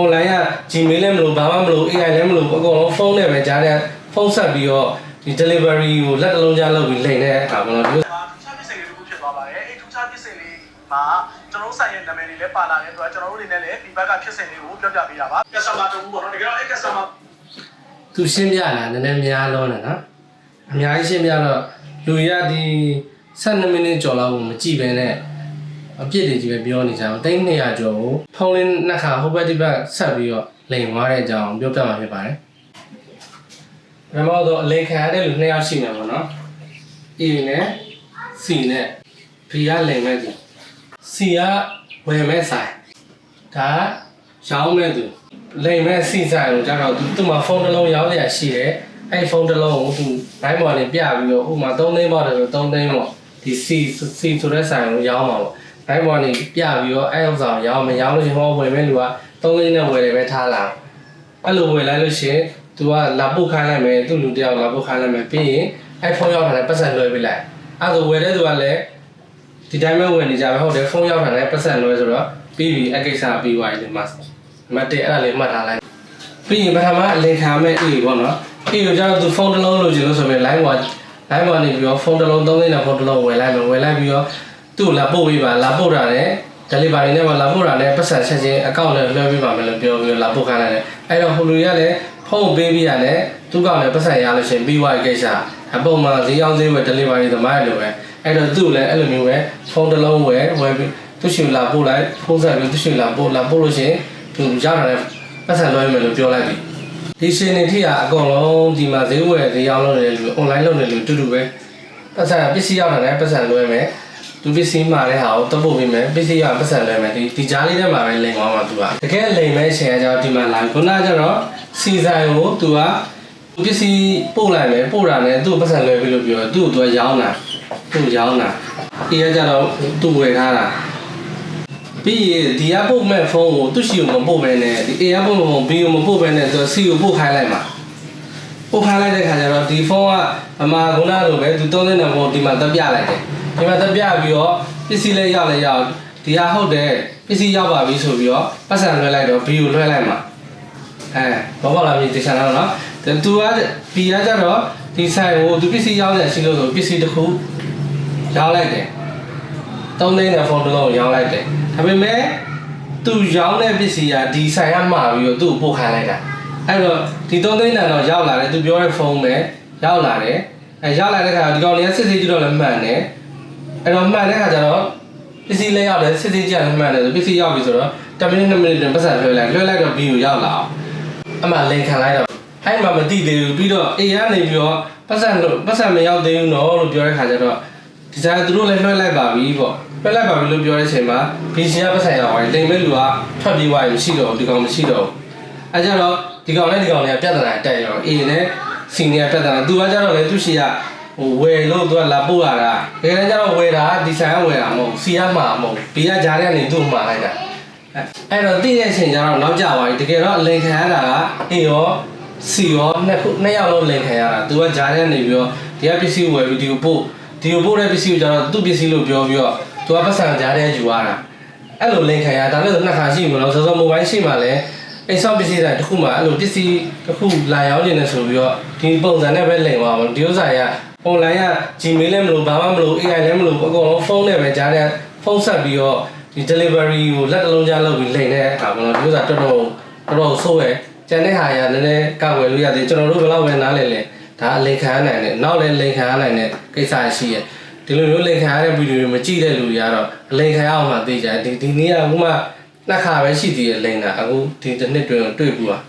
online က Gmail လည်းမလို့ဘာမှမလို့ AI လည်းမလို့အကုန်လုံးဖုန်းနဲ့ပဲကြားတဲ့ဖုန်းဆက်ပြီးတော့ဒီ delivery ကိုလက်တလုံးကြားလုပ်ပြီးလိန်တဲ့အခါပေါ့နော်ဒီလိုဒါထူးခြားပစ္စည်းလေးတစ်ခုဖြစ်သွားပါတယ်အဲ့ထူးခြားပစ္စည်းလေးမှာကျွန်တော်တို့ဆိုင်ရဲ့နာမည်တွေလည်းပါလာတဲ့အတွက်ကျွန်တော်တို့တွေနဲ့လည်းဒီဘက်ကဖြစ်စဉ်လေးကိုပြောပြပေးတာပါ customer တူပေါ့နော်တကယ်တော့အဲ့ customer သူရှင်းပြလာနည်းနည်းများလုံးတယ်နော်အများကြီးရှင်းပြတော့လူရဒီ12မိနစ်ကျော်လောက်ကိုမကြည့်ပဲနဲ့ အပြစ်တွေကြီးပဲပြောနေကြအောင်တိတ်200ကျော်ကိုဖုန်းလေးနှစ်ခါဟိုဘက်ဒီဘက်ဆက်ပြီးတော့လိန်သွားတဲ့အကြောင်းပြောပြမှာဖြစ်ပါတယ်ပထမတော့အလိန်ခံရတဲ့လူနှစ်ယောက်ရှိနေပါတော့နော် A နဲ့ C နဲ့ B ကလိန်မဲ့သူ C ကဝယ်မဲ့ဆိုင်ဒါကရောင်းမဲ့သူလိမ်မဲ့စီဆိုင်ကိုကြတော့သူသူ့မှာဖုန်းတစ်လုံးရောင်းရရှိတယ်အဲ့ဖုန်းတစ်လုံးကိုသူဘိုင်းပေါ်နေပြပြီးတော့ဥပမာ3သိန်းပေါ့တယ်ဆို3သိန်းပေါ့ဒီစီစီဆိုတဲ့ဆိုင်ကိုရောင်းမှာပေါ့ ဘိုင်းပေါ်နေပြပြီးတော့အဲ့ဥစ္စာကိုရောင်းမရောင်းလို့ရှိရင်ဟောဝယ်မဲ့လူက3သိန်းနဲ့ဝယ်တယ်ပဲထားလာအဲ့လိုဝယ်လိုက်လို့ရှိရင်သူကလာပုတ်ခိုင်းလိုက်မယ်သူ့လူတယောက်လာပုတ်ခိုင်းလိုက်မယ်ပြီးရင်အဲ့ဖုန်းရောက်တာလည်းပတ်စံလွှဲပေးလိုက်အဲ့ဒါဝယ်တဲ့သူကလည်းဒီတိုင်းပဲဝယ်နေကြပဲဟုတ်တယ်ဖုန်းရောက်တာလည်းပတ်စံလွှဲဆိုတော့ပြီးပြီအကိစ္စပြီးသွားပြီဒီမှာမတ်တဲ့အဲ့ဒါလေးမှတ်ထားလိုက်ပြီးရင်ပထမအလင်ခံမဲ့အေးပေါ့နော်အေးကိုကျတော့သူဖုန်းတစ်လုံးလိုချင်လို့ဆိုပြီး line ပေါ် line ပေါ်နေပြီးတော့ဖုန်းတစ်လုံးသုံးသိန်းနဲ့ဖုန်းတစ်လုံးဝယ်လိုက်မယ်ဝယ်လိုက်ပြီးတော့ သူ့ကိုလာပို့ပေးပါလာပို့တာနဲ့ delivery နဲ့မှလာပို့တာနဲ့ပတ်စံချက်ချင်း account နဲ့လွှဲပေးပါမယ်လို့ပြောပြီးတော့လာပို့ခိုင်းလိုက်တယ်အဲ့တော့ဟိုလူတွေကလည်းဖုန်းကိုပေးပြီးရတယ်သူကလည်းပတ်စံရလို့ရှိရင်ပြီးသွားပြီကိစ္စအပုံမှန်ဈေးရောက်ဈေးဝယ် delivery သမားတွေလိုပဲအဲ့တော့သူ့ကိုလည်းအဲ့လိုမျိုးပဲဖုန်းတစ်လုံးဝယ်ဝယ်ပြီးသူ့ရှင်လာပို့လိုက်ဖုန်းဆက်ပြီးသူ့ရှင်လာပို့လာပို့လို့ရှိရင်သူရတာလည်းပတ်စံလွှဲမယ်လို့ပြောလိုက်ပြီဒီရှင်နေထိကအကုန်လုံးဒီမှာဈေးဝယ်ဈေးရောင်းလုပ်နေတဲ့လူ online လုပ်နေလူတူတူပဲပတ်စံပစ္စည်းရောက်တာလည်းပတ်စံလွှဲမယ် သူပစ္စည်းမှာလည်းဟာကိုတပ်ဖို့ပေးမယ်ပစ္စည်းရောက်ပတ်စံလွှဲမယ်ဒီဒီကြားလေးထဲမှာပဲလိန်သွားမှာသူကတကယ်လိန်မဲ့ရှင်ကကြောင့်ဒီမှာလာခုနကကျတော့စီဆိုင်ကိုသူကပစ္စည်းပို့လိုက်မယ်ပို့တာနဲ့သူ့ပတ်စံလွှဲပြီးလို့ပြောတယ်သူ့ကိုသူကရောင်းတာသူ့ကိုရောင်းတာဒီကကျတော့သူ့ဝယ်ထားတာပြီးရင်ဒီကပို့မဲ့ဖုန်းကိုသူ့ရှိကိုမပို့ဘဲနဲ့ဒီ A ကပို့မဲ့ဖုန်း B ကိုမပို့ဘဲနဲ့သူ C ကိုပို့ခိုင်းလိုက်မှာပို့ခိုင်းလိုက်တဲ့ခါကျတော့ဒီဖုန်းကအမှာခုနလိုပဲသူသုံးတဲ့ဖုန်းဒီမှာတက်ပြလိုက်တယ် ဒီမှာတက်ပြပြီးတော့ပစ္စည်းလေးရောက်လဲရောက်ဒီဟာဟုတ်တယ်ပစ္စည်းရောက်ပါပြီဆိုပြီးတော့ပတ်စံလွှဲလိုက်တော့ B ကိုလွှဲလိုက်မှာအဲဘောပေါက်လာပြီဒီချန်တော့နော်သူက B ကကျတော့ဒီဆိုင်ကိုသူပစ္စည်းရောက်ရရှိလို့ဆိုပစ္စည်းတစ်ခုရောက်လိုက်တယ်သုံးသိန်းနဲ့ဖုန်းတစ်လုံးကိုရောင်းလိုက်တယ်ဒါပေမဲ့သူရောင်းတဲ့ပစ္စည်းကဒီဆိုင်ကမှာပြီးတော့သူ့ကိုပို့ခိုင်းလိုက်တာအဲ့တော့ဒီသုံးသိန်းတန်တော့ရောက်လာတယ်သူပြောတဲ့ဖုန်းပဲရောက်လာတယ်အဲရောက်လာတဲ့ခါဒီကောင်လေးကစစ်စစ်ကြည့်တော့လည်းမှန်တယ် အဲ့တော့မှန်တဲ့ခါကျတော့ပစ္စည်းလေးရောက်တယ်စစ်စစ်ကြည့်လည်းမှန်တယ်ဆိုပစ္စည်းရောက်ပြီဆိုတော့10မိနစ်2မိနစ်တွင်ပတ်စံလွှဲလိုက်လွှဲလိုက်တော့ဘီကိုရောက်လာအောင်အမှလင်ခံလိုက်တော့အဲ့မှာမသိသေးဘူးပြီးတော့အေးကနေပြီးတော့ပတ်စံလို့ပတ်စံမရောက်သေးဘူးနော်လို့ပြောတဲ့ခါကျတော့ဒီစားသူတို့လည်းလွှဲလိုက်ပါပြီပေါ့လွှဲလိုက်ပါပြီလို့ပြောတဲ့အချိန်မှာဒီရှင်ကပတ်ဆိုင်ရောက်သွားတယ်တိမ်မဲ့လူကထွက်ပြေးသွားရင်မရှိတော့ဘူးဒီကောင်မရှိတော့ဘူးအဲကြတော့ဒီကောင်နဲ့ဒီကောင်နဲ့ပြဿနာတက်ရောအေးနဲ့စီနီယာပြဿနာသူကကြတော့လေသူရှိက ဟိုဝယ်လို့သူကလာပို့ရတာတကယ်ကြတော့ဝယ်တာဒီဆိုင်ကဝယ်တာမဟုတ်စီကမှာမဟုတ်ဘီကကြားထဲကနေသူ့မှာလိုက်တာအဲ့တော့တိတဲ့အချိန်ကျတော့နောက်ကျသွားပြီတကယ်တော့အလိန်ခံရတာကအေးရောစီရောနှစ်ခုနှစ်ယောက်လုံးလိန်ခံရတာသူကကြားထဲနေပြီးတော့ဒီကပစ္စည်းဝယ်ပြီးဒီကိုပို့ဒီကိုပို့တဲ့ပစ္စည်းကိုကျတော့သူ့ပစ္စည်းလို့ပြောပြီးတော့သူကပတ်စံကြားထဲယူရတာအဲ့လိုလင်ခံရဒါလည်းနှစ်ခါရှိမလို့စောစောမိုဘိုင်းရှိမှလည်းအိမ်ဆောက်ပစ္စည်းတိုင်းတစ်ခုမှအဲ့လိုပစ္စည်းတစ်ခုလာရောက်နေတယ်ဆိုပြီးတော့ဒီပုံစံနဲ့ပဲလင်သွားမှာဒီဥစ္စာက online က Gmail လည်းမလို့ဘာမှမလို့ AI လည်းမလို့အကုန်လုံးဖုန်းနဲ့ပဲကြားထဲဖုန်းဆက်ပြီးတော့ဒီ delivery ကိုလက်တလုံးကြားလုပ်ပြီးလင်တဲ့အခါကတော့ဒီဥစ္စာတော်တော်တော်တော်ဆိုးရယ်ကျန်တဲ့ဟာရနည်းနည်းကောက်ွယ်လို့ရတယ်ကျွန်တော်တို့ဘယ်လောက်ပဲနားလည်လဲဒါအလိန်ခံရနိုင်တယ်နောက်လည်းလိန်ခံရနိုင်တဲ့ကိစ္စရှိရယ်ဒီလိုမျိုးလိန်ခံရတဲ့ဗီဒီယိုတွေမကြည့်တဲ့လူတွေကတော့အလိန်ခံရအောင်မှသိကြတယ်ဒီဒီနေ့ကအခုမှနှစ်ခါပဲရှိသေးတယ်လိန်တာအခုဒီတစ်နှစ်တွင်တွေ့ဘူးอ่ะ